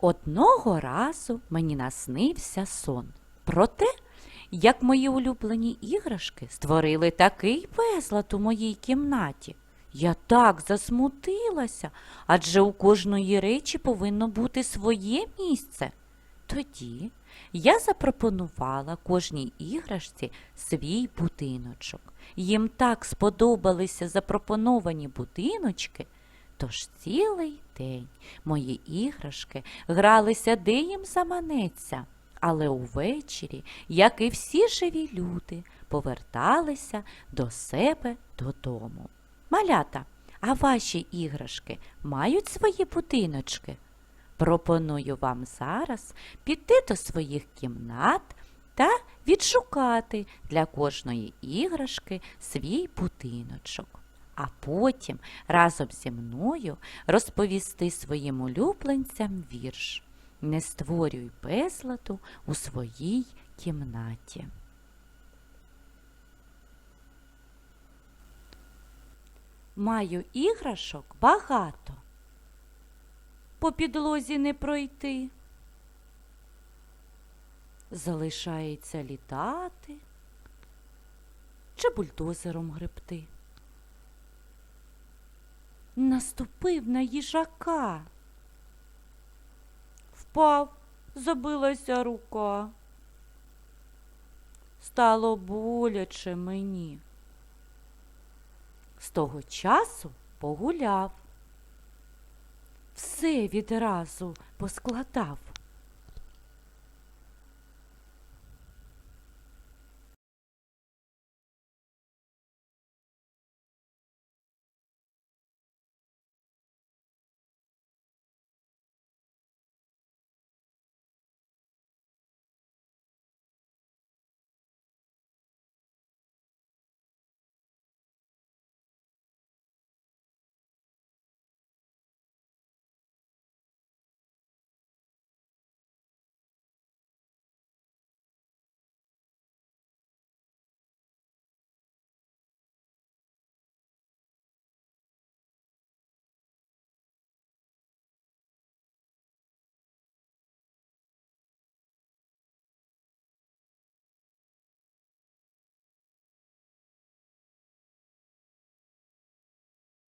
Одного разу мені наснився сон про те, як мої улюблені іграшки створили такий безлад у моїй кімнаті. Я так засмутилася, адже у кожної речі повинно бути своє місце. Тоді я запропонувала кожній іграшці свій будиночок. Їм так сподобалися запропоновані будиночки, тож цілий день мої іграшки гралися, де їм заманеться. Але увечері, як і всі живі люди, поверталися до себе додому. Малята, а ваші іграшки мають свої будиночки? Пропоную вам зараз піти до своїх кімнат та відшукати для кожної іграшки свій будиночок, а потім разом зі мною розповісти своїм улюбленцям вірш. Не створюй безладу у своїй кімнаті. Маю іграшок багато. По підлозі не пройти. Залишається літати чи бульдозером гребти. Наступив на їжака. Впав, забилася рука. Стало боляче мені. З того часу погуляв. Все відразу поскладав.